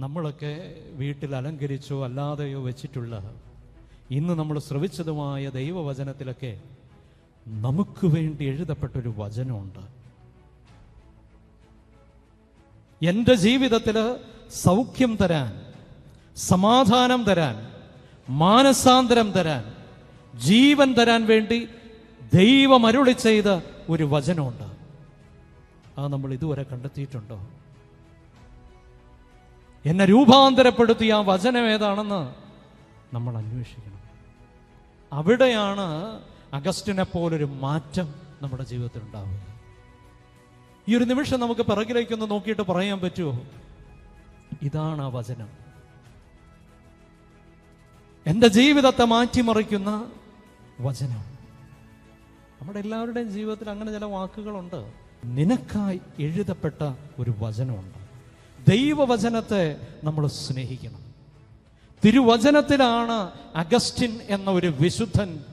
നമ്മളൊക്കെ വീട്ടിൽ അലങ്കരിച്ചോ അല്ലാതെയോ വെച്ചിട്ടുള്ള ഇന്ന് നമ്മൾ ശ്രവിച്ചതുമായ ദൈവവചനത്തിലൊക്കെ നമുക്ക് വേണ്ടി എഴുതപ്പെട്ടൊരു വചനമുണ്ട്. എന്റെ ജീവിതത്തിൽ സൗഖ്യം തരാൻ സമാധാനം തരാൻ മാനസാന്തരം തരാൻ ജീവൻ തരാൻ വേണ്ടി ദൈവം അരുളി ചെയ്ത ഒരു വചനമുണ്ട്. ആ നമ്മൾ ഇതുവരെ കണ്ടെത്തിയിട്ടുണ്ടോ? എന്നെ രൂപാന്തരപ്പെടുത്തിയ ആ വചനം ഏതാണെന്ന് നമ്മൾ അന്വേഷിക്കണം. അവിടെയാണ് അഗസ്റ്റിനെ പോലൊരു മാറ്റം നമ്മുടെ ജീവിതത്തിൽ ഉണ്ടാവുക ഈ ഒരു നിമിഷം നമുക്ക് പിറകിലേക്കൊന്ന് നോക്കിയിട്ട് പറയാൻ പറ്റുമോ? ഇതാണ് ആ വചനം. എന്റെ ജീവിതത്തെ മാറ്റിമറിക്കുന്ന വചനം. നമ്മുടെ എല്ലാവരുടെയും ജീവിതത്തിൽ അങ്ങനെ ചില വാക്കുകളുണ്ട്. നിനക്കായി എഴുതപ്പെട്ട ഒരു വചനമുണ്ട്. ദൈവവചനത്തെ നമ്മൾ സ്നേഹിക്കണം. തിരുവചനത്തിലാണ് അഗസ്റ്റിൻ എന്ന ഒരു വിശുദ്ധൻ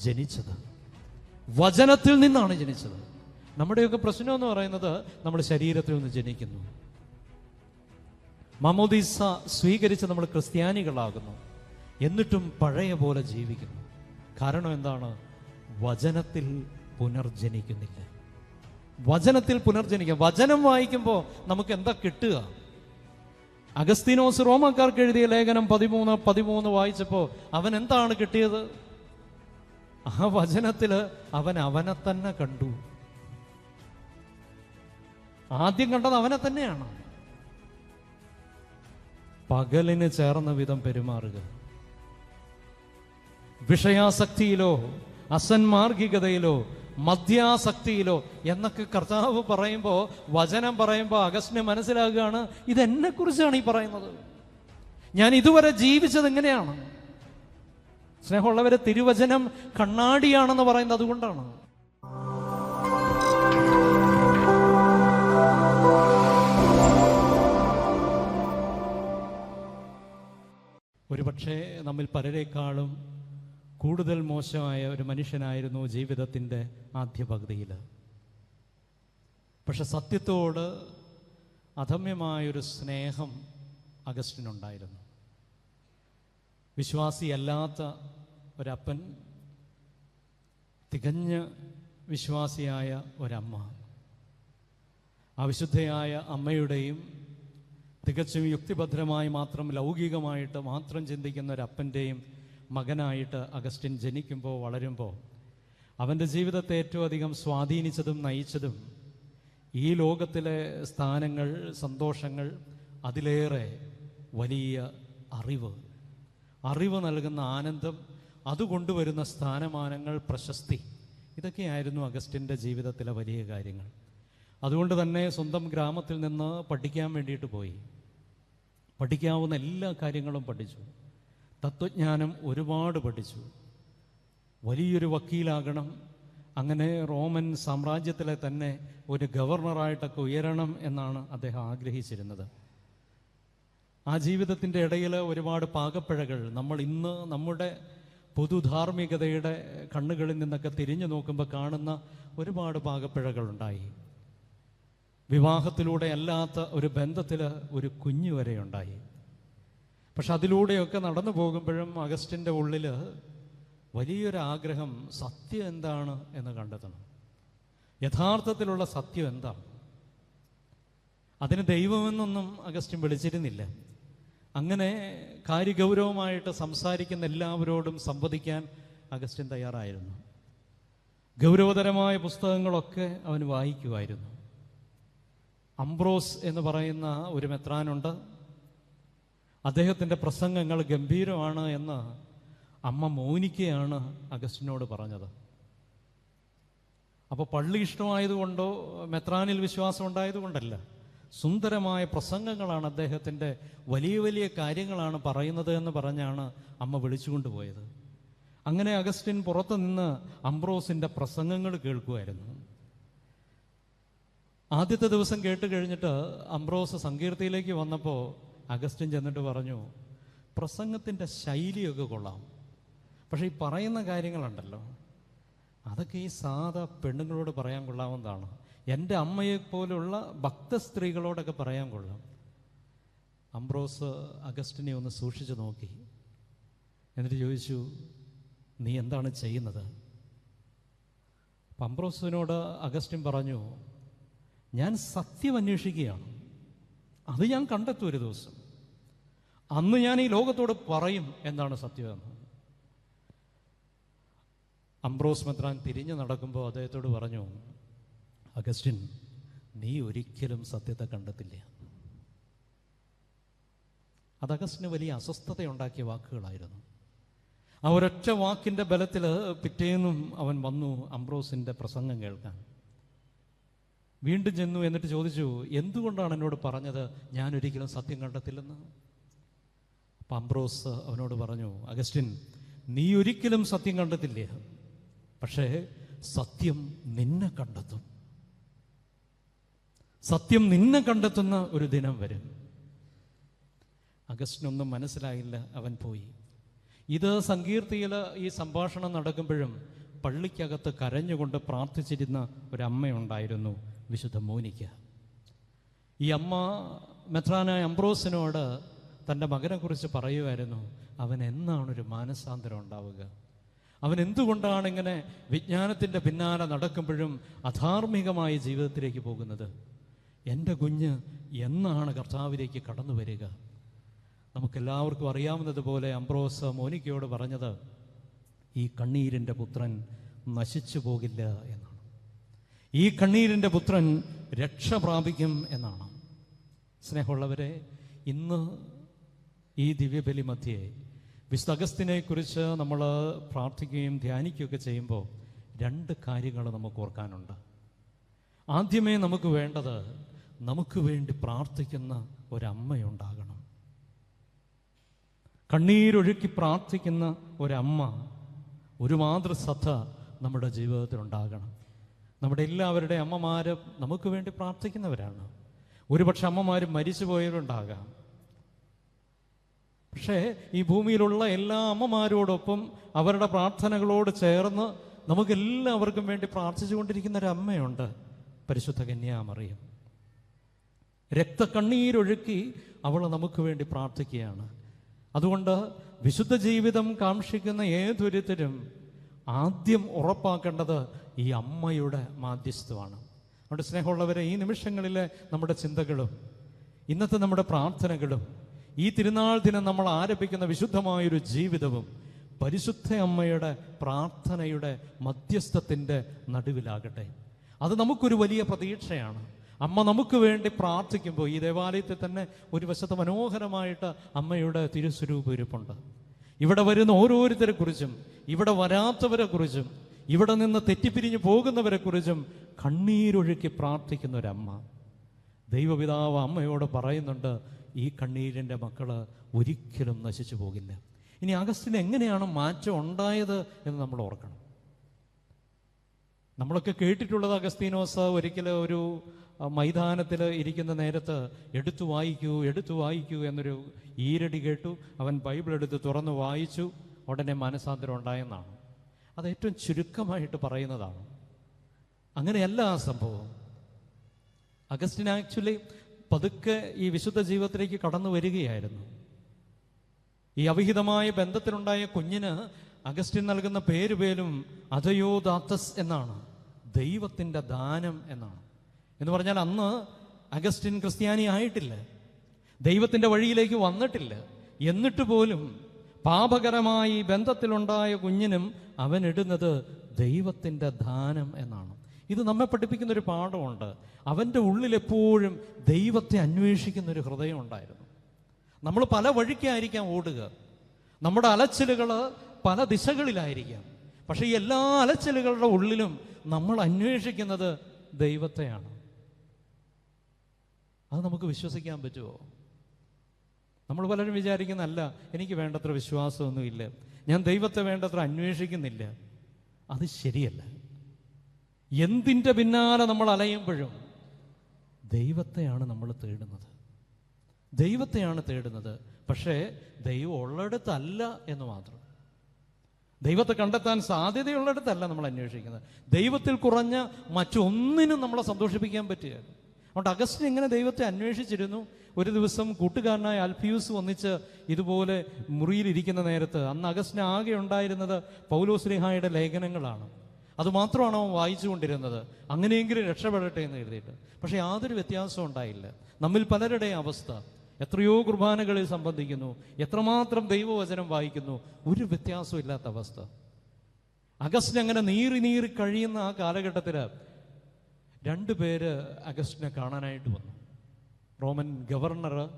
ജനിച്ചത്. വചനത്തിൽ നിന്നാണ് ജനിച്ചത്. നമ്മുടെയൊക്കെ പ്രശ്നം എന്ന് പറയുന്നത് നമ്മൾ ശരീരത്തിൽ നിന്ന് ജനിക്കുന്നു. മമോദീസ സ്വീകരിച്ച് നമ്മൾ ക്രിസ്ത്യാനികളാകുന്നു. എന്നിട്ടും പഴയ പോലെ ജീവിക്കുന്നു. കാരണം എന്താണ്? വചനത്തിൽ പുനർജനിക്കുന്നില്ല. വചനത്തിൽ പുനർജനിക്കുക വചനം വായിക്കുമ്പോൾ നമുക്ക് എന്താ കിട്ടുക? അഗസ്തീനോസ് റോമാക്കാർക്ക് എഴുതിയ ലേഖനം പതിമൂന്ന് പതിമൂന്ന് വായിച്ചപ്പോൾ അവൻ എന്താണ് കിട്ടിയത്? ആ വചനത്തിൽ അവൻ അവനെ തന്നെ കണ്ടു. ആദ്യം കണ്ടത് അവനെ തന്നെയാണ്. പകലിന് ചേർന്ന വിധം പെരുമാറുക. വിഷയാസക്തിയിലോ അസന്മാർഗികതയിലോ മദ്യാസക്തിയിലോ എന്നൊക്കെ കർത്താവ് പറയുമ്പോൾ വചനം പറയുമ്പോൾ അഗസ്റ്റിന് മനസ്സിലാകുകയാണ് ഇതെന്നെ കുറിച്ചാണ് ഈ പറയുന്നത്. ഞാൻ ഇതുവരെ ജീവിച്ചത് എങ്ങനെയാണ്? സ്നേഹമുള്ളവരെ തിരുവചനം കണ്ണാടിയാണെന്ന് പറയുന്നത് അതുകൊണ്ടാണ്. ഒരുപക്ഷെ നമ്മിൽ പലരെക്കാളും കൂടുതൽ മോശമായ ഒരു മനുഷ്യനായിരുന്നു ജീവിതത്തിന്റെ ആദ്യ പകുതിയിൽ. പക്ഷെ സത്യത്തോട് അധമ്യമായൊരു സ്നേഹം അഗസ്റ്റിനുണ്ടായിരുന്നു. വിശ്വാസിയല്ലാത്ത ഒരപ്പൻ തികഞ്ഞ വിശ്വാസിയായ ഒരമ്മ ആ വിശുദ്ധയായ അമ്മയുടെയും തികച്ചും യുക്തിഭദ്രമായി മാത്രം ലൗകികമായിട്ട് മാത്രം ചിന്തിക്കുന്ന ഒരപ്പന്റെയും മകനായിട്ട് അഗസ്റ്റിൻ ജനിക്കുമ്പോൾ വളരുമ്പോൾ അവന്റെ ജീവിതത്തെ ഏറ്റവും അധികം സ്വാധീനിച്ചതും നയിച്ചതും ഈ ലോകത്തിലെ സ്ഥാനങ്ങൾ സന്തോഷങ്ങൾ അതിലേറെ വലിയ അറിവ്. അറിവ് നൽകുന്ന ആനന്ദം അതുകൊണ്ടുവരുന്ന സ്ഥാനമാനങ്ങൾ പ്രശസ്തി. ഇതൊക്കെയായിരുന്നു അഗസ്റ്റിന്റെ ജീവിതത്തിലെ വലിയ കാര്യങ്ങൾ. അതുകൊണ്ട് തന്നെ സ്വന്തം ഗ്രാമത്തിൽ നിന്ന് പഠിക്കാൻ വേണ്ടിയിട്ട് പോയി. പഠിക്കാവുന്ന എല്ലാ കാര്യങ്ങളും പഠിച്ചു. തത്വജ്ഞാനം ഒരുപാട് പഠിച്ചു. വലിയൊരു വക്കീലാകണം. അങ്ങനെ റോമൻ സാമ്രാജ്യത്തിലെ തന്നെ ഒരു ഗവർണറായിട്ടൊക്കെ ഉയരണം എന്നാണ് അദ്ദേഹം ആഗ്രഹിച്ചിരുന്നത്. ആ ജീവിതത്തിന്റെ ഇടയിൽ ഒരുപാട് പാകപ്പിഴകൾ നമ്മൾ ഇന്ന് നമ്മുടെ പൊതുധാർമ്മികതയുടെ കണ്ണുകളിൽ നിന്നൊക്കെ തിരിഞ്ഞു നോക്കുമ്പോൾ കാണുന്ന ഒരുപാട് പാകപ്പിഴകളുണ്ടായി വിവാഹത്തിലൂടെ അല്ലാത്ത ഒരു ബന്ധത്തിൽ ഒരു കുഞ്ഞു വരെ ഉണ്ടായി. പക്ഷെ അതിലൂടെയൊക്കെ നടന്നു പോകുമ്പോഴും അഗസ്റ്റിന്റെ ഉള്ളിൽ വലിയൊരാഗ്രഹം സത്യം എന്താണ്? എന്ന് കണ്ടെത്തണം. യഥാർത്ഥത്തിലുള്ള സത്യം എന്താണ്? അതിന് ദൈവമെന്നൊന്നും അഗസ്റ്റിൻ വിളിച്ചിരുന്നില്ല. അങ്ങനെ കാര്യഗൗരവമായിട്ട് സംസാരിക്കുന്ന എല്ലാവരോടും സംവദിക്കാൻ അഗസ്റ്റിൻ തയ്യാറായിരുന്നു. ഗൗരവതരമായ പുസ്തകങ്ങളൊക്കെ അവൻ വായിക്കുമായിരുന്നു. അംബ്രോസ് എന്ന് പറയുന്ന ഒരു മെത്രാനുണ്ട്. അദ്ദേഹത്തിന്റെ പ്രസംഗങ്ങൾ ഗംഭീരമാണ് എന്ന് അമ്മ മോനിക്കയാണ് അഗസ്റ്റിനോട് പറഞ്ഞത്. അപ്പോൾ പള്ളി ഇഷ്ടമായതുകൊണ്ടോ മെത്രാനിൽ വിശ്വാസം ഉണ്ടായതുകൊണ്ടല്ല സുന്ദരമായ പ്രസംഗങ്ങളാണ് അദ്ദേഹത്തിന്റെ വലിയ വലിയ കാര്യങ്ങളാണ് പറയുന്നത് എന്ന് പറഞ്ഞാണ് അമ്മ വിളിച്ചുകൊണ്ടുപോയത് അങ്ങനെ അഗസ്റ്റിൻ പുറത്തു നിന്ന് അംബ്രോസിന്റെ പ്രസംഗങ്ങൾ കേൾക്കുമായിരുന്നു. ആദ്യത്തെ ദിവസം കേട്ട് കഴിഞ്ഞിട്ട് അംബ്രോസ് സങ്കീർത്തിയിലേക്ക് വന്നപ്പോൾ അഗസ്റ്റിൻ ചെന്നിട്ട് പറഞ്ഞു പ്രസംഗത്തിന്റെ ശൈലിയൊക്കെ കൊള്ളാം. പക്ഷേ ഈ പറയുന്ന കാര്യങ്ങളുണ്ടല്ലോ. അതൊക്കെ ഈ സാധാ പെണ്ണുങ്ങളോട് പറയാൻ കൊള്ളാവുന്നതാണ്. എന്റെ അമ്മയെ പോലുള്ള ഭക്ത സ്ത്രീകളോടൊക്കെ പറയാൻ കൊള്ളാം. അംബ്രോസ് അഗസ്റ്റിനെ ഒന്ന് സൂക്ഷിച്ചു നോക്കി. എന്നിട്ട് ചോദിച്ചു നീ എന്താണ് ചെയ്യുന്നത്? അപ്പം അംബ്രോസിനോട് അഗസ്റ്റിൻ പറഞ്ഞു ഞാൻ സത്യം അന്വേഷിക്കുകയാണ്. അത് ഞാൻ കണ്ടെത്തും ഒരു ദിവസം. അന്ന് ഞാൻ ഈ ലോകത്തോട് പറയും എന്നാണ് സത്യമെന്ന് അംബ്രോസ് മെത്രാൻ തിരിഞ്ഞു നടക്കുമ്പോൾ അദ്ദേഹത്തോട് പറഞ്ഞു അഗസ്റ്റിൻ നീ ഒരിക്കലും സത്യത്തെ കണ്ടെത്തില്ല. അത് അഗസ്റ്റിന് വലിയ അസ്വസ്ഥതയുണ്ടാക്കിയ വാക്കുകളായിരുന്നു. ആ ഒരൊറ്റ വാക്കിന്റെ ബലത്തിൽ പിറ്റേന്നും അവൻ വന്നു അംബ്രോസിന്റെ പ്രസംഗം കേൾക്കാൻ. വീണ്ടും ചെന്നു എന്നിട്ട് ചോദിച്ചു എന്തുകൊണ്ടാണ് എന്നോട് പറഞ്ഞത്? ഞാൻ ഒരിക്കലും സത്യം കണ്ടെത്തില്ലെന്ന്. അപ്പം അവനോട് പറഞ്ഞു അഗസ്റ്റിൻ നീ ഒരിക്കലും സത്യം കണ്ടെത്തില്ല? പക്ഷേ സത്യം നിന്നെ കണ്ടെത്തും. സത്യം നിന്നെ കണ്ടെത്തുന്ന ഒരു ദിനം വരും. അഗസ്റ്റിനൊന്നും മനസ്സിലായില്ല അവൻ പോയി. ഇത് സങ്കീർത്തിയിൽ ഈ സംഭാഷണം നടക്കുമ്പോഴും പള്ളിക്കകത്ത് കരഞ്ഞുകൊണ്ട് പ്രാർത്ഥിച്ചിരുന്ന ഒരമ്മയുണ്ടായിരുന്നു. വിശുദ്ധ മോനിക്ക. ഈ അമ്മ മെത്രാനായ അംബ്രോസിനോട് തന്റെ മകനെക്കുറിച്ച് പറയുമായിരുന്നു അവൻ എന്നാണ് ഒരു മാനസാന്തരം ഉണ്ടാവുക? അവൻ എന്തുകൊണ്ടാണ് ഇങ്ങനെ വിജ്ഞാനത്തിന്റെ പിന്നാലെ നടക്കുമ്പോഴും അധാർമികമായ ജീവിതത്തിലേക്ക് പോകുന്നത്? എന്റെ കുഞ്ഞ് എന്നാണ് കർത്താവിലേക്ക് കടന്നു വരിക? നമുക്കെല്ലാവർക്കും അറിയാവുന്നതുപോലെ അംബ്രോസ് മോനിക്കയോട് പറഞ്ഞത് ഈ കണ്ണീരിന്റെ പുത്രൻ നശിച്ചു പോകില്ല എന്നാണ്. ഈ കണ്ണീരിന്റെ പുത്രൻ രക്ഷ പ്രാപിക്കും എന്നാണ്. സ്നേഹമുള്ളവരെ ഇന്ന് ഈ ദിവ്യബലി മധ്യേ വിശുദ്ധ നമ്മൾ പ്രാർത്ഥിക്കുകയും ധ്യാനിക്കുകയൊക്കെ ചെയ്യുമ്പോൾ രണ്ട് കാര്യങ്ങൾ നമുക്ക് ഓർക്കാനുണ്ട്. ആദ്യമേ നമുക്ക് വേണ്ടത് നമുക്ക് വേണ്ടി പ്രാർത്ഥിക്കുന്ന ഒരമ്മയുണ്ടാകണം. കണ്ണീരൊഴുക്കി പ്രാർത്ഥിക്കുന്ന ഒരമ്മ ഒരു മാതൃസത്ത നമ്മുടെ ജീവിതത്തിൽ ഉണ്ടാകണം നമ്മുടെ എല്ലാവരുടെ അമ്മമാരും നമുക്ക് വേണ്ടി പ്രാർത്ഥിക്കുന്നവരാണ്. ഒരുപക്ഷെ അമ്മമാർ മരിച്ചു പോയവരുണ്ടാകാം പക്ഷേ ഈ ഭൂമിയിലുള്ള എല്ലാ അമ്മമാരോടൊപ്പം അവരുടെ പ്രാർത്ഥനകളോട് ചേർന്ന് നമുക്ക് എല്ലാവർക്കും വേണ്ടി പ്രാർത്ഥിച്ചുകൊണ്ടിരിക്കുന്ന ഒരു അമ്മയുണ്ട്. പരിശുദ്ധ കന്യാമറിയം രക്തക്കണ്ണീരൊഴുക്കി അവൾ നമുക്ക് വേണ്ടി പ്രാർത്ഥിക്കുകയാണ്. അതുകൊണ്ട് വിശുദ്ധ ജീവിതം കാക്ഷിക്കുന്ന ഏതൊരുത്തരും ആദ്യം ഉറപ്പാക്കേണ്ടത് ഈ അമ്മയുടെ മാധ്യസ്ഥമാണ്. നമ്മുടെ സ്നേഹമുള്ളവരെ ഈ നിമിഷങ്ങളിലെ നമ്മുടെ ചിന്തകളും ഇന്നത്തെ നമ്മുടെ പ്രാർത്ഥനകളും ഈ തിരുനാൾ ദിനം നമ്മൾ ആരംഭിക്കുന്ന വിശുദ്ധമായൊരു ജീവിതവും പരിശുദ്ധ അമ്മയുടെ പ്രാർത്ഥനയുടെ മധ്യസ്ഥത്തിന്റെ നടുവിലാകട്ടെ. അത് നമുക്കൊരു വലിയ പ്രതീക്ഷയാണ്. അമ്മ നമുക്ക് വേണ്ടി പ്രാർത്ഥിക്കുമ്പോൾ ഈ ദേവാലയത്തിൽ തന്നെ ഒരു വശത്ത് മനോഹരമായിട്ട് അമ്മയുടെ തിരുസ്വരൂപം ഇരിപ്പുണ്ട് ഇവിടെ വരുന്ന ഓരോരുത്തരെ കുറിച്ചും ഇവിടെ വരാത്തവരെ കുറിച്ചും ഇവിടെ നിന്ന് തെറ്റിപ്പിരിഞ്ഞു പോകുന്നവരെ കുറിച്ചും കണ്ണീരൊഴുക്കി പ്രാർത്ഥിക്കുന്ന ഒരമ്മ ദൈവപിതാവ് അമ്മയോട് പറയുന്നുണ്ട് ഈ കണ്ണീരിന്റെ മക്കൾ ഒരിക്കലും നശിച്ചു പോകില്ല. ഇനി അഗസ്റ്റിന് എങ്ങനെയാണ് മാറ്റം ഉണ്ടായത് എന്ന് നമ്മൾ ഓർക്കണം. നമ്മളൊക്കെ കേട്ടിട്ടുള്ളത് അഗസ്തീനോസ് ഒരിക്കലും ഒരു മൈതാനത്തിൽ ഇരിക്കുന്ന നേരത്ത് എടുത്തു വായിക്കൂ എടുത്തു വായിക്കൂ എന്നൊരു ഈരടി കേട്ടു. അവൻ ബൈബിൾ എടുത്ത് തുറന്ന് വായിച്ചു. ഉടനെ മനസാന്തരം ഉണ്ടായെന്നാണ്. അത് ഏറ്റവും ചുരുക്കമായിട്ട് പറയുന്നതാണ്. അങ്ങനെയല്ല ആ സംഭവം. അഗസ്റ്റിൻ ആക്ച്വലി പതുക്കെ ഈ വിശുദ്ധ ജീവിതത്തിലേക്ക് കടന്നു വരികയായിരുന്നു. ഈ അവിഹിതമായ ബന്ധത്തിലുണ്ടായ കുഞ്ഞിന് അഗസ്റ്റിൻ നൽകുന്ന പേര് പേരും അധയോദാത്തസ് എന്നാണ്. ദൈവത്തിന്റെ ദാനം എന്നാണ്. എന്ന് പറഞ്ഞാൽ അന്ന് അഗസ്റ്റിൻ ക്രിസ്ത്യാനി ആയിട്ടില്ല. ദൈവത്തിന്റെ വഴിയിലേക്ക് വന്നിട്ടില്ല. എന്നിട്ട് പോലും പാപകരമായി ബന്ധത്തിലുണ്ടായ കുഞ്ഞിനും അവൻ ഇടുന്നത് ദൈവത്തിന്റെ ദാനം എന്നാണ്. ഇത് നമ്മെ പഠിപ്പിക്കുന്ന ഒരു പാഠമുണ്ട്. അവന്റെ ഉള്ളിൽ എപ്പോഴും ദൈവത്തെ അന്വേഷിക്കുന്ന ഒരു ഹൃദയം ഉണ്ടായിരുന്നു. നമ്മൾ പല വഴിക്കായിരിക്കാം ഓടുക. നമ്മുടെ അലച്ചിലുകൾ പല ദിശകളിലായിരിക്കാം. പക്ഷേ എല്ലാ അലച്ചിലുകളുടെ ഉള്ളിലും നമ്മൾ അന്വേഷിക്കുന്നത് ദൈവത്തെയാണ്. അത് നമുക്ക് വിശ്വസിക്കാൻ പറ്റുമോ? നമ്മൾ പലരും വിചാരിക്കുന്നല്ല എനിക്ക് വേണ്ടത്ര വിശ്വാസമൊന്നുമില്ല. ഞാൻ ദൈവത്തെ വേണ്ടത്ര അന്വേഷിക്കുന്നില്ല. അത് ശരിയല്ല. എന്തിന്റെ പിന്നാലെ നമ്മൾ അലയുമ്പോഴും ദൈവത്തെയാണ് നമ്മൾ തേടുന്നത്. ദൈവത്തെയാണ് തേടുന്നത്. പക്ഷേ ദൈവം ഉള്ളിടത്തല്ല എന്ന് മാത്രം. ദൈവത്തെ കണ്ടെത്താൻ സാധ്യതയുള്ളിടത്തല്ല നമ്മൾ അന്വേഷിക്കുന്നത്. ദൈവത്തിൽ കുറഞ്ഞ മറ്റൊന്നിനും നമ്മളെ സന്തോഷിപ്പിക്കാൻ പറ്റുക അതുകൊണ്ട് അഗസ്റ്റിൻ ഇങ്ങനെ ദൈവത്തെ അന്വേഷിച്ചിരുന്നു. ഒരു ദിവസം കൂട്ടുകാരനായ അൽഫിയൂസ് ഒന്നിച്ച് ഇതുപോലെ മുറിയിലിരിക്കുന്ന നേരത്ത് അന്ന് അഗസ്റ്റിന് ആകെ ഉണ്ടായിരുന്നത് പൗലോസ്ലിഹായുടെ ലേഖനങ്ങളാണ്. അതുമാത്രമാണ് അവൻ വായിച്ചുകൊണ്ടിരുന്നത്. അങ്ങനെയെങ്കിലും രക്ഷപ്പെടട്ടെ എന്ന് എഴുതിയിട്ട് പക്ഷെ യാതൊരു വ്യത്യാസവും ഉണ്ടായില്ല. നമ്മിൽ പലരുടെയും അവസ്ഥ. എത്രയോ കുർബാനകളിൽ സംബന്ധിക്കുന്നു. എത്രമാത്രം ദൈവവചനം വായിക്കുന്നു. ഒരു വ്യത്യാസവും ഇല്ലാത്ത അവസ്ഥ. അഗസ്റ്റിന് അങ്ങനെ നീറി നീറി കഴിയുന്ന ആ കാലഘട്ടത്തിൽ രണ്ടു പേര് അഗസ്റ്റിനെ കാണാനായിട്ട് വന്നു. റോമൻ ഗവർണർ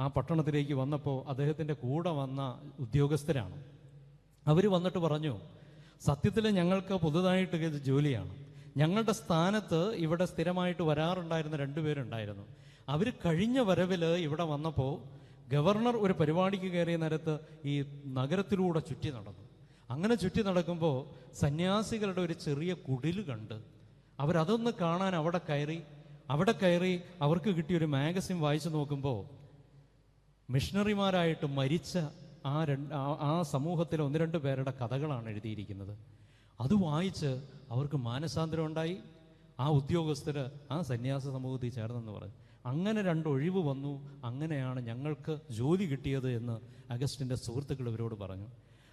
ആ പട്ടണത്തിലേക്ക് വന്നപ്പോൾ അദ്ദേഹത്തിന്റെ കൂടെ വന്ന ഉദ്യോഗസ്ഥരാണ്. അവർ വന്നിട്ട് പറഞ്ഞു സത്യത്തിൽ ഞങ്ങൾക്ക് പുതുതായിട്ട് ഇത് ജോലിയാണ്. ഞങ്ങളുടെ സ്ഥാനത്ത് ഇവിടെ സ്ഥിരമായിട്ട് വരാറുണ്ടായിരുന്ന രണ്ടുപേരുണ്ടായിരുന്നു അവർ കഴിഞ്ഞ വരവിൽ ഇവിടെ വന്നപ്പോൾ ഗവർണർ ഒരു പരിപാടിക്ക് കയറിയ നേരത്ത് ഈ നഗരത്തിലൂടെ ചുറ്റി നടന്നു. അങ്ങനെ ചുറ്റി നടക്കുമ്പോൾ സന്യാസികളുടെ ഒരു ചെറിയ കുടിൽ കണ്ട് അവരതൊന്ന് കാണാൻ അവിടെ കയറി അവിടെ കയറി അവർക്ക് കിട്ടിയ ഒരു മാഗസിൻ വായിച്ചു നോക്കുമ്പോൾ മിഷണറിമാരായിട്ട് മരിച്ച ആ രണ്ട് ആ- സമൂഹത്തിലെ ഒന്ന് രണ്ട് പേരുടെ കഥകളാണ് എഴുതിയിരിക്കുന്നത്. അത് വായിച്ച് അവർക്ക് മാനസാന്തരം ഉണ്ടായി. ആ ഉദ്യോഗസ്ഥര് ആ സന്യാസ സമൂഹത്തിൽ ചേർന്നെന്ന് പറഞ്ഞു അങ്ങനെ രണ്ട് ഒഴിവ് വന്നു. അങ്ങനെയാണ് ഞങ്ങൾക്ക് ജോലി കിട്ടിയത് എന്ന് അഗസ്റ്റിന്റെ സുഹൃത്തുക്കൾ ഇവരോട് പറഞ്ഞു.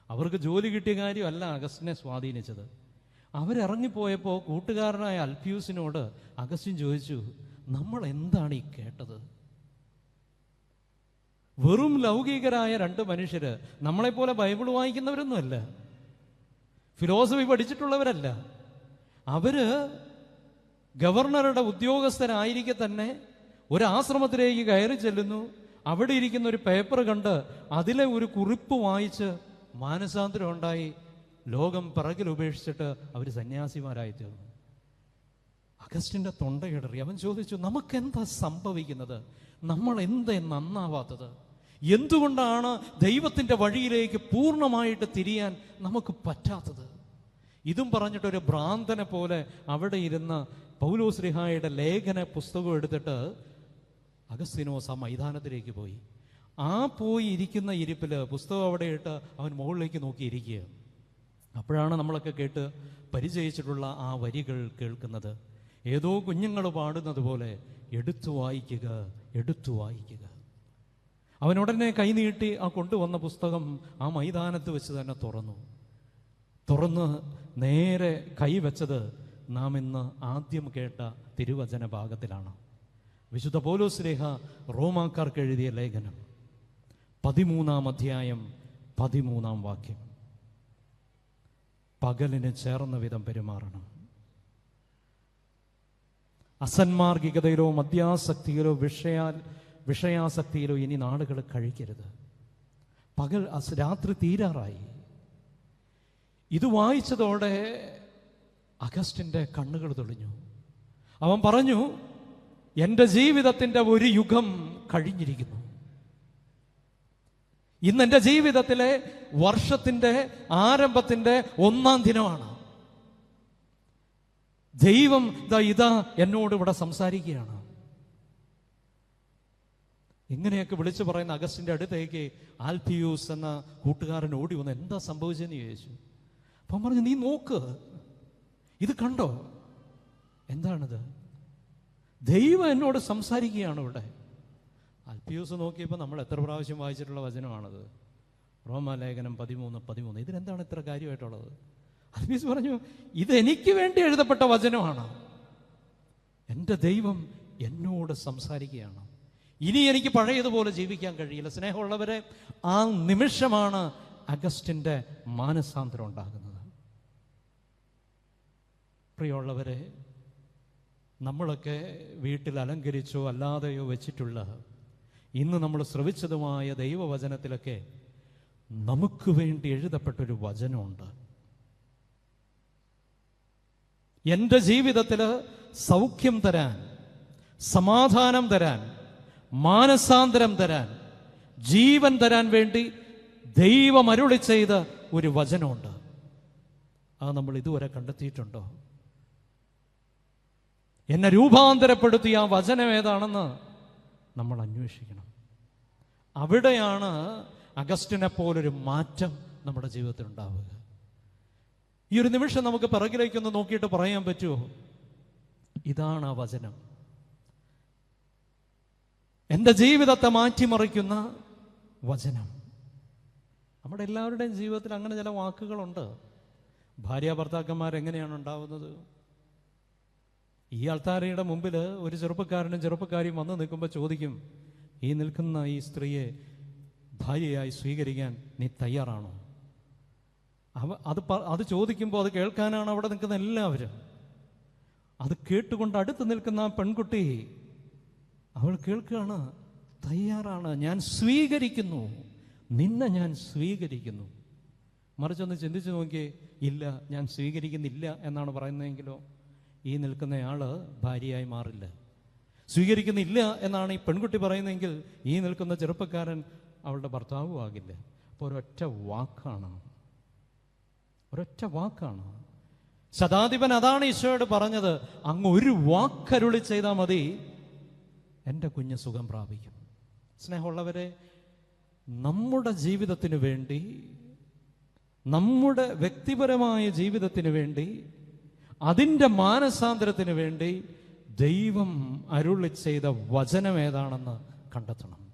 അവർക്ക് ജോലി കിട്ടിയ കാര്യമല്ല അഗസ്റ്റിനെ സ്വാധീനിച്ചത്. അവരിറങ്ങിപ്പോയപ്പോൾ കൂട്ടുകാരനായ അൽഫ്യൂസിനോട് അഗസ്റ്റിൻ ചോദിച്ചു നമ്മൾ എന്താണ് ഈ കേട്ടത്? വെറും ലൗകികരായ രണ്ട് മനുഷ്യർ നമ്മളെപ്പോലെ ബൈബിൾ വായിക്കുന്നവരൊന്നുമല്ല ഫിലോസഫി പഠിച്ചിട്ടുള്ളവരല്ല. അവർ ഗവർണറുടെ ഉദ്യോഗസ്ഥരായിരിക്കെ തന്നെ ഒരു ആശ്രമത്തിലേക്ക് കയറി ചെല്ലുന്നു. അവിടെ ഇരിക്കുന്ന ഒരു പേപ്പർ കണ്ട് അതിലെ ഒരു കുറിപ്പ് വായിച്ച് മാനസാന്തരം ഉണ്ടായി. ലോകം പിറകിൽ ഉപേക്ഷിച്ചിട്ട് അവർ സന്യാസിമാരായി തീർന്നു. അഗസ്റ്റിന്റെ തൊണ്ടയിടറി അവൻ ചോദിച്ചു നമുക്കെന്താ സംഭവിക്കുന്നത്? നമ്മൾ എന്തേ നന്നാവാത്തത്? എന്തുകൊണ്ടാണ് ദൈവത്തിന്റെ വഴിയിലേക്ക് പൂർണമായിട്ട് തിരിയാൻ നമുക്ക് പറ്റാത്തത്? ഇതും പറഞ്ഞിട്ട് ഒരു ഭ്രാന്തനെ പോലെ അവിടെ ഇരുന്ന പൗലോസ്ലിഹായുടെ ലേഖന പുസ്തകം എടുത്തിട്ട് അഗസ്തിനോസ് ആ മൈതാനത്തിലേക്ക് പോയി. ആ പോയി ഇരിക്കുന്ന ഇരിപ്പിൽ പുസ്തകം അവിടെ ഇട്ട് അവൻ മുകളിലേക്ക് നോക്കിയിരിക്കുക അപ്പോഴാണ് നമ്മളൊക്കെ കേട്ട് പരിചയിച്ചിട്ടുള്ള ആ വരികൾ കേൾക്കുന്നത്. ഏതോ കുഞ്ഞുങ്ങൾ പാടുന്നത് പോലെ എടുത്തു വായിക്കുക എടുത്തു വായിക്കുക. അവനുടനെ കൈനീട്ടി ആ കൊണ്ടുവന്ന പുസ്തകം ആ മൈതാനത്ത് വെച്ച് തന്നെ തുറന്നു. തുറന്ന് നേരെ കൈവച്ചത് നാം ഇന്ന് ആദ്യം കേട്ട തിരുവചന ഭാഗത്തിലാണ്. വിശുദ്ധ പോലോസ്ലേഹ റോമാക്കാർക്ക് എഴുതിയ ലേഖനം. പതിമൂന്നാം അധ്യായം പതിമൂന്നാം വാക്യം. പകലിന് ചേർന്ന വിധം പെരുമാറണം. അസന്മാർഗികതയിലോ മദ്യാസക്തിയിലോ വിഷയാ വിഷയാസക്തിയിലോ ഇനി നാളുകൾ കഴിക്കരുത്. പകൽ രാത്രി തീരാറായി. ഇത് വായിച്ചതോടെ അഗസ്റ്റിന്റെ കണ്ണുകൾ തെളിഞ്ഞു. അവൻ പറഞ്ഞു എന്റെ ജീവിതത്തിന്റെ ഒരു യുഗം കഴിഞ്ഞിരിക്കുന്നു. ഇന്ന് എന്റെ ജീവിതത്തിലെ വർഷത്തിന്റെ ആരംഭത്തിന്റെ ഒന്നാം ദിനമാണ്. ദൈവം ഇതാ ഇതാ എന്നോട് ഇവിടെ സംസാരിക്കുകയാണ്. ഇങ്ങനെയൊക്കെ വിളിച്ചു പറയുന്ന അഗസ്റ്റിന്റെ അടുത്തേക്ക് ആൽഫിയൂസ് എന്ന കൂട്ടുകാരൻ ഓടി വന്ന് എന്താ സംഭവിച്ചെന്ന് ചോദിച്ചു. അപ്പം പറഞ്ഞു നീ നോക്ക്. ഇത് കണ്ടോ? എന്താണിത്? ദൈവം എന്നോട് സംസാരിക്കുകയാണ് ഇവിടെ. അൽപ്പിയൂസ് നോക്കിയപ്പോൾ നമ്മൾ എത്ര പ്രാവശ്യം വായിച്ചിട്ടുള്ള വചനമാണത്? റോമാലേഖനം പതിമൂന്ന് പതിമൂന്ന്. ഇതിലെന്താണ് ഇത്ര കാര്യമായിട്ടുള്ളത്? അൽപ്പിയൂസ് പറഞ്ഞു ഇത് എനിക്ക് വേണ്ടി എഴുതപ്പെട്ട വചനമാണ്. എന്റെ ദൈവം എന്നോട് സംസാരിക്കുകയാണ്. ഇനി എനിക്ക് പഴയതുപോലെ ജീവിക്കാൻ കഴിയില്ല. സ്നേഹമുള്ളവരെ ആ നിമിഷമാണ് അഗസ്റ്റിന്റെ മാനസാന്തരം ഉണ്ടാകുന്നത്. പ്രിയമുള്ളവരെ നമ്മളൊക്കെ വീട്ടിൽ അലങ്കരിച്ചോ അല്ലാതെയോ വെച്ചിട്ടുള്ള ഇന്ന് നമ്മൾ ശ്രവിച്ചതുമായ ദൈവവചനത്തിലൊക്കെ നമുക്ക് വേണ്ടി എഴുതപ്പെട്ടൊരു വചനമുണ്ട്. എന്റെ ജീവിതത്തിൽ സൗഖ്യം തരാൻ സമാധാനം തരാൻ മാനസാന്തരം തരാൻ ജീവൻ തരാൻ വേണ്ടി ദൈവം അരുളി ചെയ്ത ഒരു വചനമുണ്ട്. അത് നമ്മൾ ഇതുവരെ കണ്ടെത്തിയിട്ടുണ്ടോ? എന്നെ രൂപാന്തരപ്പെടുത്തിയ ആ വചനം ഏതാണെന്ന് നമ്മൾ അന്വേഷിക്കണം. അവിടെയാണ് അഗസ്റ്റിനെ പോലൊരു മാറ്റം നമ്മുടെ ജീവിതത്തിൽ ഉണ്ടാവുക. ഈ ഒരു നിമിഷം നമുക്ക് പിറകിലേക്കൊന്ന് നോക്കിയിട്ട് പറയാൻ പറ്റുമോ? ഇതാണ് ആ വചനം. എന്റെ ജീവിതത്തെ മാറ്റിമറിക്കുന്ന വചനം. നമ്മുടെ എല്ലാവരുടെയും ജീവിതത്തിൽ അങ്ങനെ ചില വാക്കുകളുണ്ട്. ഭാര്യ ഭർത്താക്കന്മാർ എങ്ങനെയാണ് ഉണ്ടാവുന്നത്? ഈ അൾത്താരയുടെ മുമ്പിൽ ഒരു ചെറുപ്പക്കാരനും ചെറുപ്പക്കാരിയും വന്ന് നിൽക്കുമ്പോൾ ചോദിക്കും ഈ നിൽക്കുന്ന ഈ സ്ത്രീയെ ഭാര്യയായി സ്വീകരിക്കാൻ നീ തയ്യാറാണോ? അവ അത് അത് ചോദിക്കുമ്പോൾ അത് കേൾക്കാനാണ് അവിടെ നിൽക്കുന്ന എല്ലാവരും. അത് കേട്ടുകൊണ്ട് അടുത്ത് നിൽക്കുന്ന ആ പെൺകുട്ടി അവൾ കേൾക്കുകയാണ് തയ്യാറാണ് ഞാൻ സ്വീകരിക്കുന്നു നിന്നെ ഞാൻ സ്വീകരിക്കുന്നു. മറിച്ചൊന്ന് ചിന്തിച്ചു നോക്കിയേ ഇല്ല ഞാൻ സ്വീകരിക്കുന്നില്ല എന്നാണ് പറയുന്നതെങ്കിലോ ഈ നിൽക്കുന്നയാൾ ഭാര്യയായി മാറില്ല. സ്വീകരിക്കുന്നില്ല എന്നാണ് ഈ പെൺകുട്ടി പറയുന്നതെങ്കിൽ ഈ നിൽക്കുന്ന ചെറുപ്പക്കാരൻ അവളുടെ ഭർത്താവും ആകില്ല. അപ്പോൾ ഒരൊറ്റ വാക്കാണ്. ഒരൊറ്റ വാക്കാണ്. ശതാധിപൻ അതാണ് ഈശോയോട് പറഞ്ഞത് അങ്ങ് ഒരു വാക്കരുളി ചെയ്താൽ മതി എന്റെ കുഞ്ഞ് സുഖം പ്രാപിക്കും. സ്നേഹമുള്ളവരെ നമ്മുടെ ജീവിതത്തിന് വേണ്ടി നമ്മുടെ വ്യക്തിപരമായ ജീവിതത്തിന് വേണ്ടി അതിന്റെ മാനസാന്തരത്തിന് വേണ്ടി ദൈവം അരുളി ചെയ്ത വചനം ഏതാണെന്ന് കണ്ടെത്തണം.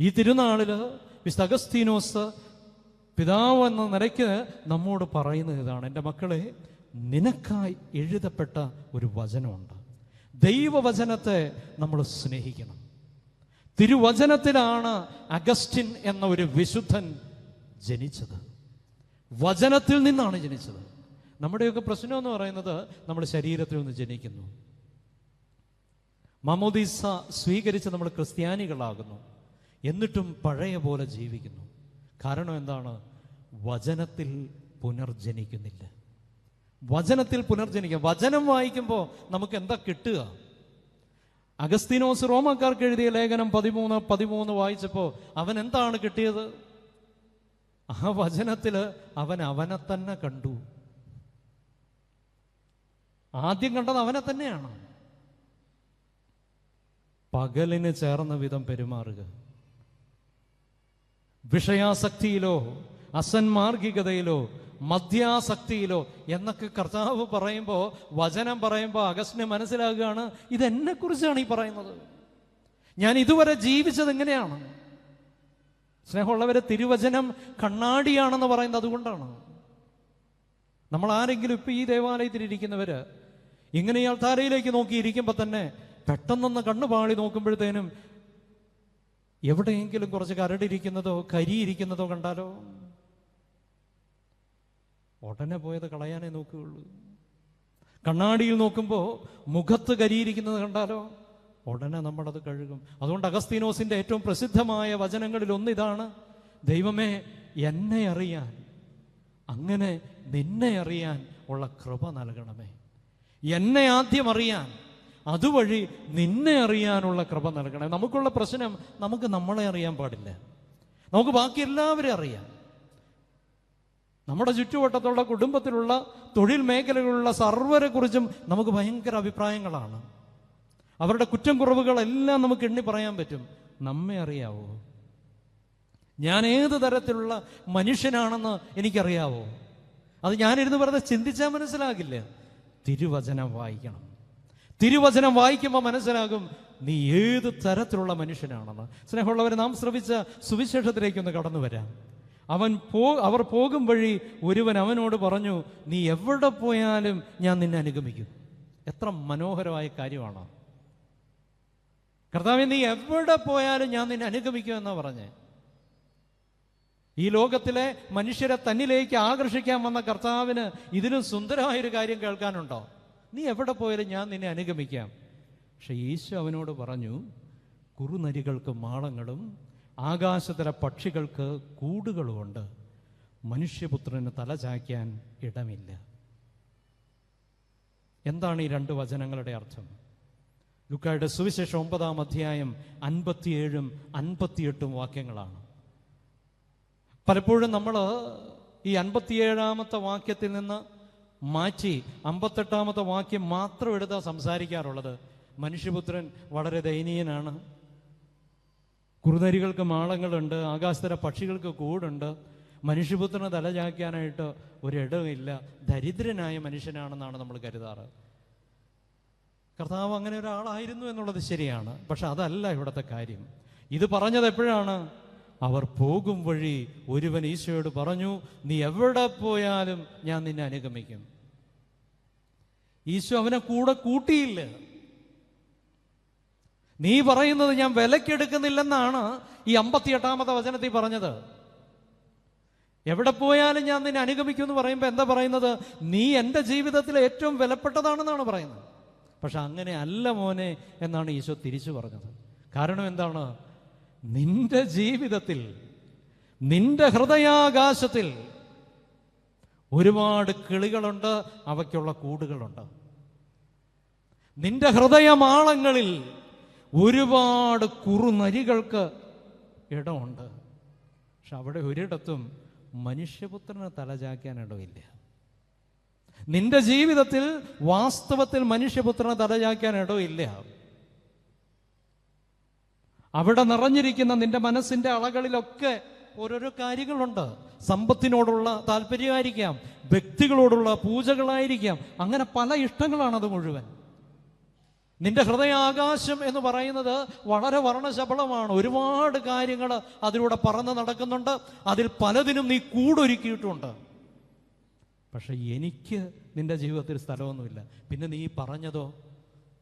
ഈ തിരുനാളിൽ മിസ്റ്റർ അഗസ്തീനോസ് പിതാവ് എന്ന നിലയ്ക്ക് നമ്മോട് പറയുന്നത് ഇതാണ്. എന്റെ മക്കളെ നിനക്കായി എഴുതപ്പെട്ട ഒരു വചനമുണ്ട്. ദൈവവചനത്തെ നമ്മൾ സ്നേഹിക്കണം. തിരുവചനത്തിലാണ് അഗസ്റ്റിൻ എന്ന ഒരു വിശുദ്ധൻ ജനിച്ചത്. വചനത്തിൽ നിന്നാണ് ജനിച്ചത്. നമ്മുടെയൊക്കെ പ്രശ്നം എന്ന് പറയുന്നത് നമ്മുടെ ശരീരത്തിൽ നിന്ന് ജനിക്കുന്നു. മമോദീസ സ്വീകരിച്ച് നമ്മൾ ക്രിസ്ത്യാനികളാകുന്നു. എന്നിട്ടും പഴയ പോലെ ജീവിക്കുന്നു. കാരണം എന്താണ്? വചനത്തിൽ പുനർജനിക്കുന്നില്ല. വചനത്തിൽ പുനർജനിക്കുക വചനം വായിക്കുമ്പോൾ നമുക്ക് എന്താ കിട്ടുക? അഗസ്തീനോസ് റോമാക്കാർക്ക് എഴുതിയ ലേഖനം പതിമൂന്ന് പതിമൂന്ന് വായിച്ചപ്പോൾ അവൻ എന്താണ് കിട്ടിയത്? ആ വചനത്തിൽ അവൻ അവനെ തന്നെ കണ്ടു. ആദ്യം കണ്ടത് അവനെ തന്നെയാണ്. പകലിന് ചേർന്ന വിധം പെരുമാറുക. വിഷയാസക്തിയിലോ അസന്മാർഗികതയിലോ മധ്യാസക്തിയിലോ എന്നൊക്കെ കർത്താവ് പറയുമ്പോൾ വചനം പറയുമ്പോൾ അഗസ്റ്റിന് മനസ്സിലാകുകയാണ് ഇതെന്നെ കുറിച്ചാണ് ഈ പറയുന്നത്. ഞാൻ ഇതുവരെ ജീവിച്ചത് എങ്ങനെയാണ്? സ്നേഹമുള്ളവരെ തിരുവചനം കണ്ണാടിയാണെന്ന് പറയുന്നത് അതുകൊണ്ടാണ്. നമ്മൾ ആരെങ്കിലും ഇപ്പൊ ഈ ദേവാലയത്തിൽ ഇരിക്കുന്നവര് ഇങ്ങനെ ഇയാൾ താരയിലേക്ക് നോക്കിയിരിക്കുമ്പോൾ തന്നെ പെട്ടെന്നൊന്ന് കണ്ണു പാളി നോക്കുമ്പോഴത്തേനും എവിടെയെങ്കിലും കുറച്ച് കരടിരിക്കുന്നതോ കരിയിരിക്കുന്നതോ കണ്ടാലോ? ഉടനെ പോയത് കളയാനേ നോക്കുകയുള്ളൂ. കണ്ണാടിയിൽ നോക്കുമ്പോൾ മുഖത്ത് കരിയിരിക്കുന്നത് കണ്ടാലോ? ഉടനെ നമ്മളത് കഴുകും. അതുകൊണ്ട് അഗസ്തീനോസിന്റെ ഏറ്റവും പ്രസിദ്ധമായ വചനങ്ങളിൽ ഒന്നിതാണ് ദൈവമേ എന്നെ അറിയാൻ അങ്ങനെ നിന്നെ അറിയാൻ ഉള്ള കൃപ നൽകണമേ. എന്നെ ആദ്യം അറിയാൻ അതുവഴി നിന്നെ അറിയാനുള്ള കൃപ നൽകണേ. നമുക്കുള്ള പ്രശ്നം നമുക്ക് നമ്മളെ അറിയാൻ പാടില്ല. നമുക്ക് ബാക്കി എല്ലാവരെയും അറിയാം. നമ്മുടെ ചുറ്റുവട്ടത്തുള്ള കുടുംബത്തിലുള്ള തൊഴിൽ മേഖലകളിലുള്ള സർവരെ കുറിച്ചും നമുക്ക് ഭയങ്കര അഭിപ്രായങ്ങളാണ്. അവരുടെ കുറ്റം കുറവുകളെല്ലാം നമുക്ക് എണ്ണി പറയാൻ പറ്റും. നമ്മെ അറിയാവോ? ഞാൻ ഏത് തരത്തിലുള്ള മനുഷ്യനാണെന്ന് എനിക്കറിയാവോ? അത് ഞാനിരുന്ന് വെറുതെ ചിന്തിച്ചാൽ മനസ്സിലാകില്ല. തിരുവചനം വായിക്കണം. തിരുവചനം വായിക്കുമ്പോൾ മനസ്സിലാകും നീ ഏത് തരത്തിലുള്ള മനുഷ്യനാണെന്ന്. സ്നേഹമുള്ളവർ നാം ശ്രമിച്ച സുവിശേഷത്തിലേക്കൊന്ന് കടന്നു വരാം. അവൻ പോ അവർ പോകും വഴി ഒരുവൻ അവനോട് പറഞ്ഞു നീ എവിടെ പോയാലും ഞാൻ നിന്നെ അനുഗമിക്കും. എത്ര മനോഹരമായ കാര്യമാണ്. കർത്താവ് നീ എവിടെ പോയാലും ഞാൻ നിന്നെ അനുഗമിക്കും എന്നാ പറഞ്ഞേ. ഈ ലോകത്തിലെ മനുഷ്യരെ തന്നിലേക്ക് ആകർഷിക്കാൻ വന്ന കർത്താവിന് ഇതിലും സുന്ദരമായൊരു കാര്യം കേൾക്കാനുണ്ടോ? നീ എവിടെ പോയാലും ഞാൻ നിന്നെ അനുഗമിക്കാം. പക്ഷെ ഈശോ അവനോട് പറഞ്ഞു കുറുനരികൾക്ക് മാളങ്ങളും ആകാശതര പക്ഷികൾക്ക് കൂടുകളുമുണ്ട് മനുഷ്യപുത്രന് തല ചായ്ക്കാൻ ഇടമില്ല. എന്താണ് ഈ രണ്ട് വചനങ്ങളുടെ അർത്ഥം? ലുക്കായുടെ സുവിശേഷം ഒമ്പതാം അധ്യായം അൻപത്തിയേഴും അൻപത്തിയെട്ടും വാക്യങ്ങളാണ്. പലപ്പോഴും നമ്മൾ ഈ അൻപത്തിയേഴാമത്തെ വാക്യത്തിൽ നിന്ന് മാറ്റി അമ്പത്തെട്ടാമത്തെ വാക്യം മാത്രം എടുത്താൽ സംസാരിക്കാറുള്ളത്. മനുഷ്യപുത്രൻ വളരെ ദയനീയനാണ്. കുറുനരികൾക്ക് മാളങ്ങളുണ്ട് ആകാശതര പക്ഷികൾക്ക് കൂടുണ്ട്. മനുഷ്യപുത്രനെ തലചായ്ക്കാനായിട്ട് ഒരിടമില്ല ദരിദ്രനായ മനുഷ്യനാണെന്നാണ് നമ്മൾ കരുതാറ്. കർത്താവ് അങ്ങനെ ഒരാളായിരുന്നു എന്നുള്ളത് ശരിയാണ്. പക്ഷെ അതല്ല ഇവിടുത്തെ കാര്യം. ഇത് പറഞ്ഞത് എപ്പോഴാണ്? അവർ പോകും വഴി ഒരുവൻ ഈശോയോട് പറഞ്ഞു നീ എവിടെ പോയാലും ഞാൻ നിന്നെ അനുഗമിക്കും. ഈശോ അവനെ കൂടെ കൂട്ടിയില്ല. നീ പറയുന്നത് ഞാൻ വിലക്കെടുക്കുന്നില്ലെന്നാണ് ഈ അമ്പത്തിയെട്ടാമത്തെ വചനത്തിൽ പറഞ്ഞത്. എവിടെ പോയാലും ഞാൻ നിന്നെ അനുഗമിക്കും എന്ന് പറയുമ്പോൾ എന്താ പറയുന്നത്? നീ എന്റെ ജീവിതത്തിലെ ഏറ്റവും വിലപ്പെട്ടതാണെന്നാണ് പറയുന്നത്. പക്ഷെ അങ്ങനെ അല്ല മോനെ എന്നാണ് ഈശോ തിരിച്ചു പറഞ്ഞത്. കാരണം എന്താണ്? നിന്റെ ജീവിതത്തിൽ നിന്റെ ഹൃദയാകാശത്തിൽ ഒരുപാട് കിളികളുണ്ട് അവയ്ക്കുള്ള കൂടുകളുണ്ട്. നിന്റെ ഹൃദയമാളങ്ങളിൽ ഒരുപാട് കുറുനരികൾക്ക് ഇടമുണ്ട്. പക്ഷെ അവിടെ ഒരിടത്തും മനുഷ്യപുത്രനെ തലചാക്കാൻ ഇടമില്ല. നിന്റെ ജീവിതത്തിൽ വാസ്തവത്തിൽ മനുഷ്യപുത്രനെ തലചാക്കാൻ ഇടമില്ല. അവിടെ നിറഞ്ഞിരിക്കുന്ന നിന്റെ മനസ്സിന്റെ അളകളിലൊക്കെ ഓരോരോ കാര്യങ്ങളുണ്ട്. സമ്പത്തിനോടുള്ള താല്പര്യമായിരിക്കാം വ്യക്തികളോടുള്ള പൂജകളായിരിക്കാം അങ്ങനെ പല ഇഷ്ടങ്ങളാണ് അത് മുഴുവൻ. നിന്റെ ഹൃദയാകാശം എന്ന് പറയുന്നത് വളരെ വർണശബളമാണ്. ഒരുപാട് കാര്യങ്ങൾ അതിലൂടെ പറന്ന് നടക്കുന്നുണ്ട്. അതിൽ പലതിനും നീ കൂടൊരുക്കിയിട്ടുണ്ട്. പക്ഷെ എനിക്ക് നിന്റെ ജീവിതത്തിൽ സ്ഥലമൊന്നുമില്ല. പിന്നെ നീ പറഞ്ഞതോ?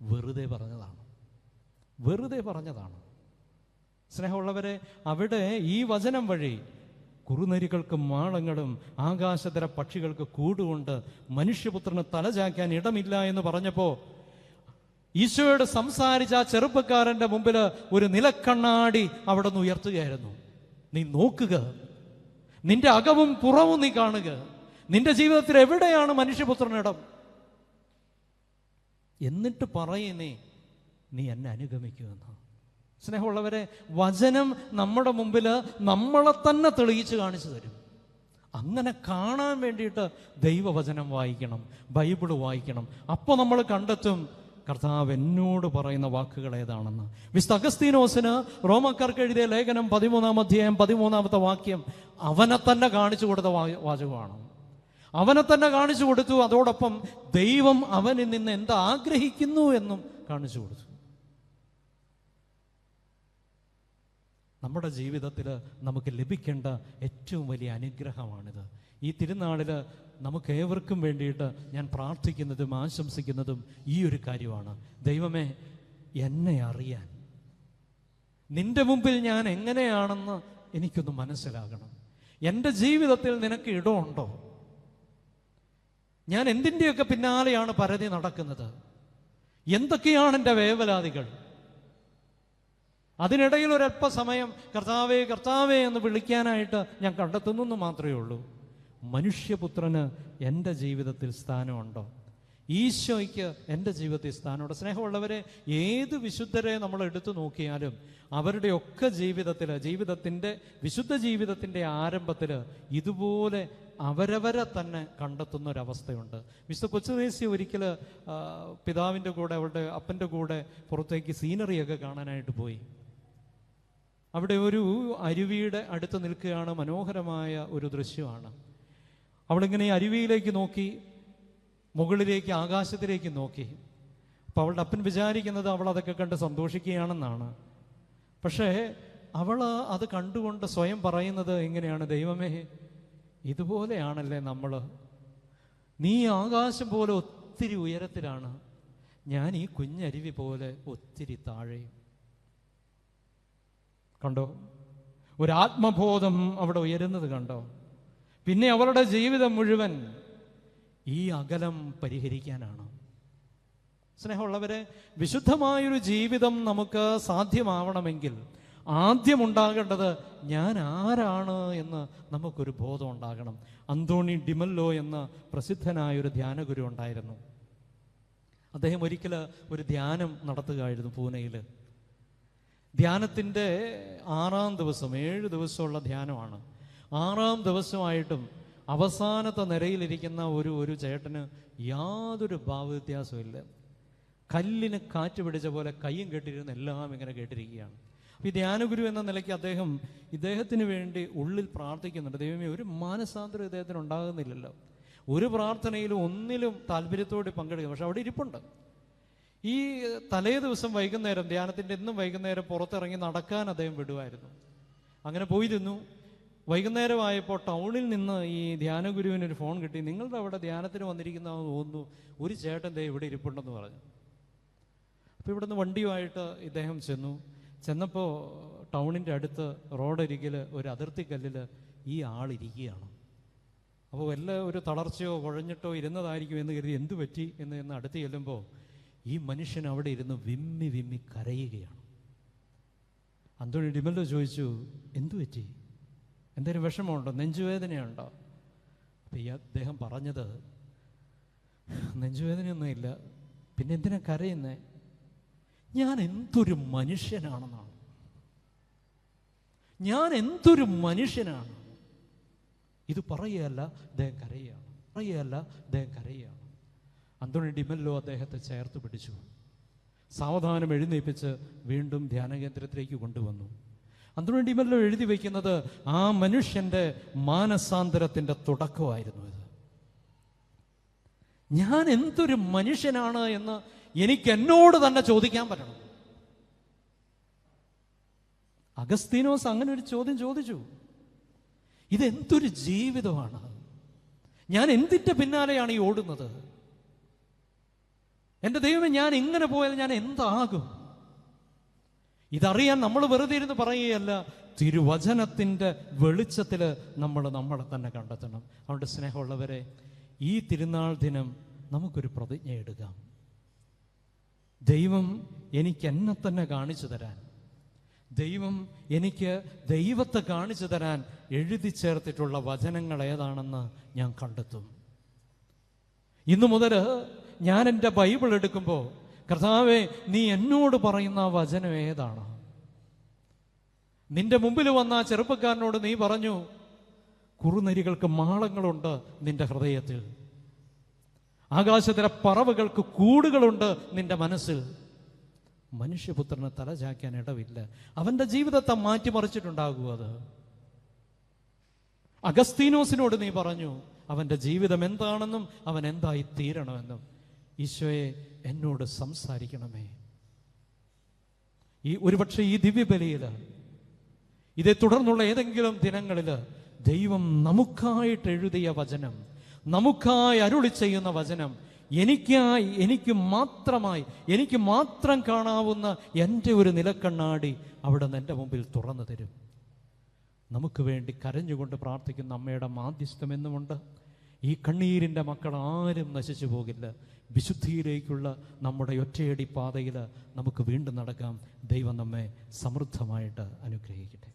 വെറുതെ പറഞ്ഞതാണ്. വെറുതെ പറഞ്ഞതാണ്. സ്നേഹമുള്ളവരെ അവിടെ ഈ വചനം വഴി കുറുനരികൾക്ക് മാളങ്ങളും ആകാശതര പക്ഷികൾക്ക് കൂടുകൊണ്ട് മനുഷ്യപുത്രന് തലചാക്കാൻ ഇടമില്ല എന്ന് പറഞ്ഞപ്പോൾ ഈശോയോട് സംസാരിച്ച ആ ചെറുപ്പക്കാരന്റെ മുമ്പിൽ ഒരു നിലക്കണ്ണാടി അവിടെ നിന്ന് ഉയർത്തുകയായിരുന്നു. നീ നോക്കുക. നിന്റെ അകവും പുറവും നീ കാണുക. നിന്റെ ജീവിതത്തിൽ എവിടെയാണ് മനുഷ്യപുത്രനിടം എന്നിട്ട് പറയുന്നേ നീ എന്നെ അനുഗമിക്കുമെന്ന് സ്നേഹമുള്ളവരെ വചനം നമ്മുടെ മുമ്പിൽ നമ്മളെ തന്നെ തെളിയിച്ച് കാണിച്ചു തരും. അങ്ങനെ കാണാൻ വേണ്ടിയിട്ട് ദൈവവചനം വായിക്കണം ബൈബിൾ വായിക്കണം. അപ്പോൾ നമ്മൾ കണ്ടെത്തും കർത്താവ് എന്നോട് പറയുന്ന വാക്കുകൾ ഏതാണെന്ന്. വിശുദ്ധ അഗസ്തീനോസിന് റോമക്കാർക്ക് എഴുതിയ ലേഖനം പതിമൂന്നാം അധ്യായം പതിമൂന്നാമത്തെ വാക്യം അവനെ തന്നെ കാണിച്ചു കൊടുത്ത വാചകമാണ്. അവനെ തന്നെ കാണിച്ചു കൊടുത്തു അതോടൊപ്പം ദൈവം അവനിൽ നിന്ന് എന്താഗ്രഹിക്കുന്നു എന്നും കാണിച്ചു കൊടുത്തു. നമ്മുടെ ജീവിതത്തിൽ നമുക്ക് ലഭിക്കേണ്ട ഏറ്റവും വലിയ അനുഗ്രഹമാണിത്. ഈ തിരുനാളിൽ നമുക്ക് ഏവർക്കും വേണ്ടിയിട്ട് ഞാൻ പ്രാർത്ഥിക്കുന്നതും ആശംസിക്കുന്നതും ഈ ഒരു കാര്യമാണ്. ദൈവമേ എന്നെ അറിയാൻ. നിന്റെ മുമ്പിൽ ഞാൻ എങ്ങനെയാണെന്ന് എനിക്കൊന്ന് മനസ്സിലാകണം. എന്റെ ജീവിതത്തിൽ നിനക്ക് ഇടമുണ്ടോ? ഞാൻ എന്തിന്റെയൊക്കെ പിന്നാലെയാണ് പരതി നടക്കുന്നത്? എന്തൊക്കെയാണ് എന്റെ വേവലാതികൾ? അതിനിടയിൽ ഒരല്പസമയം കർത്താവേ കർത്താവേ എന്ന് വിളിക്കാനായിട്ട് ഞാൻ കണ്ടെത്തുന്നു എന്ന് മാത്രമേ ഉള്ളൂ. മനുഷ്യപുത്രന് എന്റെ ജീവിതത്തിൽ സ്ഥാനമുണ്ടോ? ഈശോയ്ക്ക് എന്റെ ജീവിതത്തിൽ സ്ഥാനമുണ്ട്? സ്നേഹമുള്ളവരെ ഏത് വിശുദ്ധരെ നമ്മൾ എടുത്തു നോക്കിയാലും അവരുടെയൊക്കെ ജീവിതത്തിൽ ജീവിതത്തിന്റെ വിശുദ്ധ ജീവിതത്തിന്റെ ആരംഭത്തിൽ ഇതുപോലെ അവരവരെ തന്നെ കണ്ടെത്തുന്ന ഒരവസ്ഥയുണ്ട് മിസ്റ്റർ കൊച്ചുദേശി ഒരിക്കൽ പിതാവിന്റെ കൂടെ അവളുടെ അപ്പന്റെ കൂടെ പുറത്തേക്ക് സീനറിയൊക്കെ കാണാനായിട്ട് പോയി. അവിടെ ഒരു അരുവിയുടെ അടുത്ത് നിൽക്കുകയാണ് മനോഹരമായ ഒരു ദൃശ്യമാണ്. അവളിങ്ങനെ അരുവിയിലേക്ക് നോക്കി മുകളിലേക്ക് ആകാശത്തിലേക്ക് നോക്കി. അപ്പോൾ അവളുടെ അപ്പൻ വിചാരിക്കുന്നത് അവൾ അതൊക്കെ കണ്ട് സന്തോഷിക്കുകയാണെന്നാണ്. പക്ഷേ അവൾ അത് കണ്ടുകൊണ്ട് സ്വയം പറയുന്നത് എങ്ങനെയാണ്? ദൈവമേ ഇതുപോലെയാണല്ലേ നമ്മൾ. നീ ആകാശം പോലെ ഒത്തിരി ഉയരത്തിലാണ്. ഞാൻ ഈ കുഞ്ഞരുവി പോലെ ഒത്തിരി താഴെയും. കണ്ടോ? ഒരു ആത്മബോധം അവിടെ ഉയരുന്നത് കണ്ടോ? പിന്നെ അവരുടെ ജീവിതം മുഴുവൻ ഈ അകലം പരിഹരിക്കാനാണ്. സ്നേഹമുള്ളവരെ വിശുദ്ധമായൊരു ജീവിതം നമുക്ക് സാധ്യമാവണമെങ്കിൽ ആദ്യം ഉണ്ടാകേണ്ടത് ഞാൻ ആരാണ് എന്ന് നമുക്കൊരു ബോധം ഉണ്ടാകണം. അന്തോണി ഡിമല്ലോ എന്ന പ്രസിദ്ധനായൊരു ധ്യാനഗുരു ഉണ്ടായിരുന്നു. അദ്ദേഹം ഒരിക്കൽ ഒരു ധ്യാനം നടത്തുകയായിരുന്നു പൂനെയിൽ ധ്യാനത്തിന്റെ ആറാം ദിവസം ഏഴ് ദിവസമുള്ള ധ്യാനമാണ്. ആറാം ദിവസമായിട്ടും അവസാനത്തെ നിരയിലിരിക്കുന്ന ഒരു ഒരു ചേട്ടന് യാതൊരു ഭാവവ്യത്യാസവും ഇല്ല കല്ലിന് കാറ്റ് പിടിച്ച പോലെ കയ്യും കെട്ടിരുന്ന് എല്ലാം ഇങ്ങനെ കേട്ടിരിക്കുകയാണ്. അപ്പോൾ ഈ ധ്യാനഗുരു എന്ന നിലയ്ക്ക് അദ്ദേഹം ഇദ്ദേഹത്തിന് വേണ്ടി ഉള്ളിൽ പ്രാർത്ഥിക്കുന്നുണ്ട്. ദൈവമേ ഒരു മാനസാന്തരം ഇദ്ദേഹത്തിന് ഉണ്ടാകുന്നില്ലല്ലോ. ഒരു പ്രാർത്ഥനയിലും ഒന്നിലും താല്പര്യത്തോടെ പങ്കെടുക്കുക. പക്ഷെ അവിടെ ഇരിപ്പുണ്ട്. ഈ തലേ ദിവസം വൈകുന്നേരം ധ്യാനത്തിന്റെ ഇന്നും വൈകുന്നേരം പുറത്തിറങ്ങി നടക്കാൻ അദ്ദേഹം വിടുമായിരുന്നു. അങ്ങനെ പോയിരുന്നു വൈകുന്നേരമായപ്പോൾ ടൗണിൽ നിന്ന് ഈ ധ്യാനഗുരുവിന് ഒരു ഫോൺ കിട്ടി. നിങ്ങളുടെ അവിടെ ധ്യാനത്തിന് വന്നിരിക്കുന്നതെന്ന് തോന്നുന്നു. ഒരു ചേട്ടൻ ദേ ഇവിടെ ഇരിപ്പുണ്ടെന്ന് പറഞ്ഞു. അപ്പോൾ ഇവിടുന്ന് വണ്ടിയുമായിട്ട് ഇദ്ദേഹം ചെന്നു. ചെന്നപ്പോൾ ടൗണിന്റെ അടുത്ത് റോഡരികിൽ ഒരു അതിർത്തി കല്ലിൽ ഈ ആളിരിക്കുകയാണ് അപ്പോൾ വല്ല ഒരു തളർച്ചയോ കുഴഞ്ഞിട്ടോ ഇരുന്നതായിരിക്കും എന്ന് കരുതി എന്തു പറ്റി എന്ന് എന്ന് അടുത്ത് ചെല്ലുമ്പോൾ ഈ മനുഷ്യൻ അവിടെ ഇരുന്ന് വിമ്മി വിമ്മി കരയുകയാണ്. അന്തോണി ഡിമല്ലോ ചോദിച്ചു എന്തു പറ്റി? എന്തെങ്കിലും വിഷമമുണ്ടോ? നെഞ്ചുവേദനയുണ്ടോ? അപ്പം ഈ അദ്ദേഹം പറഞ്ഞത് നെഞ്ചുവേദനയൊന്നുമില്ല. പിന്നെ എന്തിനാ കരയുന്നേ? ഞാൻ എന്തൊരു മനുഷ്യനാണെന്നാണ്. ഞാൻ എന്തൊരു മനുഷ്യനാണ്. ഇത് പറയുകയല്ല അദ്ദേഹം കരയുകയാണ്. പറയുകയല്ല അദ്ദേഹം കരയുകയാണ്. അന്തോണി ഡിമല്ലോ അദ്ദേഹത്തെ ചേർത്ത് പിടിച്ചു. സാവധാനം എഴുന്നേൽപ്പിച്ച് വീണ്ടും ധ്യാന കേന്ദ്രത്തിലേക്ക് കൊണ്ടുവന്നു. അന്തോണി ഡിമല്ലോ എഴുതി വയ്ക്കുന്നത് ആ മനുഷ്യന്റെ മാനസാന്തരത്തിന്റെ തുടക്കമായിരുന്നു ഇത്. ഞാൻ എന്തൊരു മനുഷ്യനാണ് എന്ന് എനിക്ക് എന്നോട് തന്നെ ചോദിക്കാൻ പറ്റണം. അഗസ്തീനോസ് അങ്ങനെ ഒരു ചോദ്യം ചോദിച്ചു. ഇതെന്തൊരു ജീവിതമാണ്? ഞാൻ എന്തിന്റെ പിന്നാലെയാണ് ഈ ഓടുന്നത്? എന്റെ ദൈവം ഞാൻ ഇങ്ങനെ പോയാൽ ഞാൻ എന്താകും? ഇതറിയാൻ നമ്മൾ വെറുതെ ഇരുന്ന് പറയുകയല്ല തിരുവചനത്തിന്റെ വെളിച്ചത്തിൽ നമ്മൾ നമ്മളെ തന്നെ കണ്ടെത്തണം. അതുകൊണ്ട് സ്നേഹമുള്ളവരെ ഈ തിരുനാൾ ദിനം നമുക്കൊരു പ്രതിജ്ഞ എടുക്കാം. ദൈവം എനിക്ക് എന്നെ തന്നെ കാണിച്ചു തരാൻ. ദൈവം എനിക്ക് ദൈവത്തെ കാണിച്ചു തരാൻ എഴുതി ചേർത്തിട്ടുള്ള വചനങ്ങൾ ഏതാണെന്ന് ഞാൻ കണ്ടെത്തും. ഇന്നു മുതൽ ഞാൻ എന്റെ ബൈബിൾ എടുക്കുമ്പോൾ കർത്താവെ നീ എന്നോട് പറയുന്ന വചനം ഏതാണ്? നിന്റെ മുമ്പിൽ വന്ന ആ ചെറുപ്പക്കാരനോട് നീ പറഞ്ഞു കുറുനരികൾക്ക് മാളങ്ങളുണ്ട് നിന്റെ ഹൃദയത്തിൽ. ആകാശത്തിലെ പറവുകൾക്ക് കൂടുകളുണ്ട് നിന്റെ മനസ്സിൽ. മനുഷ്യപുത്രനെ തല ചായ്ക്കാൻ ഇടവില്ല. അവന്റെ ജീവിതത്തെ മാറ്റിമറിച്ചിട്ടുണ്ടാകും അത്. അഗസ്തീനോസിനോട് നീ പറഞ്ഞു അവന്റെ ജീവിതം എന്താണെന്നും അവൻ എന്തായി തീരണമെന്നും ഈശോയെ എന്നോട് സംസാരിക്കണമേ. ഈ ഒരുപക്ഷെ ഈ ദിവ്യബലിയിൽ ഇതേ തുടർന്നുള്ള ഏതെങ്കിലും ദിനങ്ങളിൽ ദൈവം നമുക്കായിട്ട് എഴുതിയ വചനം നമുക്കായി അരുളി ചെയ്യുന്ന വചനം എനിക്കായി എനിക്ക് മാത്രമായി എനിക്ക് മാത്രം കാണാവുന്ന എന്റെ ഒരു നിലക്കണ്ണാടി അവിടെ നിന്ന് എന്റെ മുമ്പിൽ തുറന്നു തരും. നമുക്ക് വേണ്ടി കരഞ്ഞുകൊണ്ട് പ്രാർത്ഥിക്കുന്ന അമ്മയുടെ മാധ്യസ്ഥം എന്നുമുണ്ട്. ഈ കണ്ണീരിന്റെ മക്കൾ ആരും നശിച്ചു പോകില്ല. വിശുദ്ധിയിലേക്കുള്ള നമ്മുടെ ഒറ്റയടി പാതയിൽ നമുക്ക് വീണ്ടും നടക്കാം. ദൈവം നമ്മെ സമൃദ്ധമായിട്ട് അനുഗ്രഹിക്കട്ടെ.